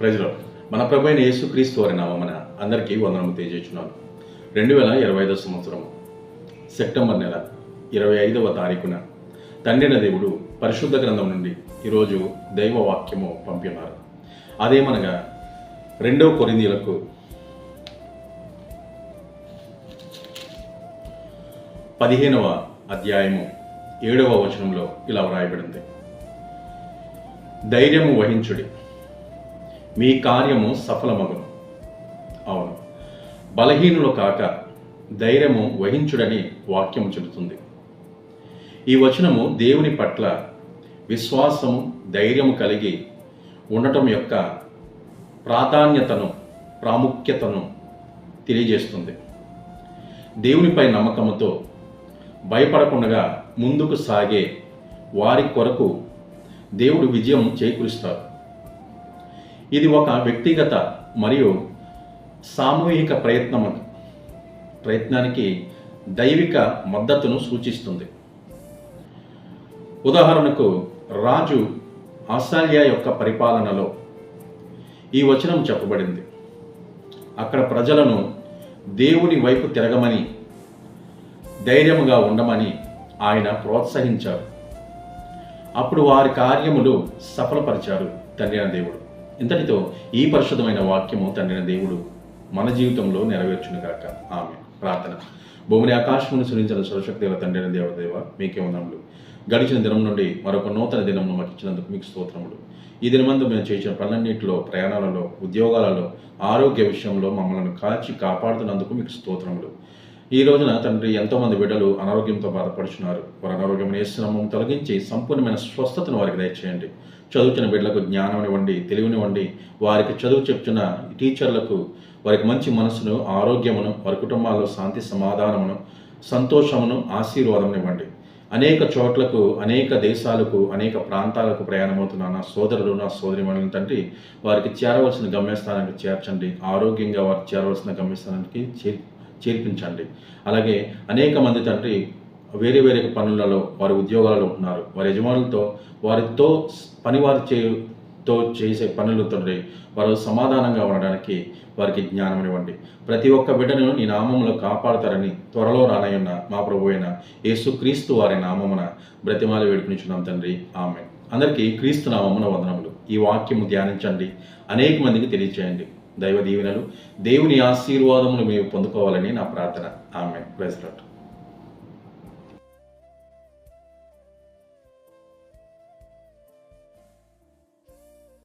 ప్రజలు మన ప్రభు అయిన యేసుక్రీస్తు వారి నామన అందరికీ వందనము తెలియజేస్తున్నాను. రెండు వేల ఇరవై ఐదో సంవత్సరం సెప్టెంబర్ నెల ఇరవై ఐదవ తారీఖున తండ్రిన దేవుడు పరిశుద్ధ గ్రంథం నుండి ఈరోజు దైవ వాక్యము పంపినారు. అదేమనగా రెండవ కొరిందీలకు పదిహేనవ అధ్యాయము ఏడవ వచనంలో ఇలా వ్రాయబడింది. ధైర్యము వహించుడి. మీ కార్యము సఫలమగు అవును. బలహీనులు కాక ధైర్యము వహించుడని వాక్యము చెబుతుంది. ఈ వచనము దేవుని పట్ల విశ్వాసము ధైర్యము కలిగి ఉండటం యొక్క ప్రాధాన్యతను ప్రాముఖ్యతను తెలియజేస్తుంది. దేవునిపై నమ్మకముతో భయపడకుండా ముందుకు సాగే వారి కొరకు దేవుడు విజయం చేకూరుస్తారు. ఇది ఒక వ్యక్తిగత మరియు సామూహిక ప్రయత్నము ప్రయత్నానికి దైవిక మద్దతును సూచిస్తుంది. ఉదాహరణకు రాజు ఆస్ట్రేలియా యొక్క పరిపాలనలో ఈ వచనం చెప్పబడింది. అక్కడ ప్రజలను దేవుని వైపు తిరగమని ధైర్యముగా ఉండమని ఆయన ప్రోత్సహించారు. అప్పుడు వారి కార్యములు సఫలపరిచారు తండ్రిన దేవుడు. ఇంతటితో ఈ పరిశుద్ధమైన వాక్యము తండ్రిన దేవుడు మన జీవితంలో నెరవేర్చును గాక. ఆమె ప్రార్థన. భూమిని ఆకాశమును సురించిన సర్వశక్తి తండ్రిన దేవదేవ మీకే వందములు గడిచిన దినం నుండి మరొక నూతన దినమును మాకు ఇచ్చినందుకు మీకు స్తోత్రములు. ఈ దినమందు మేము చేసిన పనులన్నింటిలో ప్రయాణాలలో ఉద్యోగాలలో ఆరోగ్య విషయంలో మమ్మల్ని కాచి కాపాడుతున్నందుకు మీకు స్తోత్రములు. ఈ రోజున తండ్రి ఎంతోమంది బిడ్డలు అనారోగ్యంతో బాధపడుచున్నారు. వారి అనారోగ్యం శ్రమం తొలగించి సంపూర్ణమైన స్వస్థతను వారికి దయచేయండి. చదువుతున్న బిడ్డలకు జ్ఞానం ఇవ్వండి తెలివినివ్వండి. వారికి చదువు చెప్తున్న టీచర్లకు వారికి మంచి మనసును ఆరోగ్యమును వారి కుటుంబాల్లో శాంతి సమాధానమును సంతోషమును ఆశీర్వాదం ఇవ్వండి అనేక చోట్లకు అనేక దేశాలకు అనేక ప్రాంతాలకు ప్రయాణమవుతున్న నా సోదరులు నా సోదరిమణులను తండ్రి వారికి చేరవలసిన గమ్యస్థానానికి చేర్చండి. ఆరోగ్యంగా వారు చేరవలసిన గమ్యస్థానానికి చేర్ చేర్పించండి. అలాగే అనేక మంది తండ్రి వేరే వేరే పనులలో వారి ఉద్యోగాలలో ఉన్నారు. వారి యజమానులతో వారితో పనివారి చేతో చేసే పనులు తండ్రి వారు సమాధానంగా ఉండడానికి వారికి జ్ఞానం ఇవ్వండి. ప్రతి ఒక్క బిడ్డను నీ నామంలో కాపాడతారని త్వరలో రానయ్యున్న మా ప్రభు అయిన యేసుక్రీస్తు వారి నామమున బ్రతిమాలి వేడుకునిచున్నాం తండ్రి. ఆమె అందరికీ క్రీస్తు నామమున వందనములు. ఈ వాక్యము ధ్యానించండి. అనేక మందికి తెలియచేయండి. దైవ దీవెనలు. దేవుని ఆశీర్వాదములు మేము పొందుకోవాలని నా ప్రార్థన. ఆమె ప్రెసిడెంట్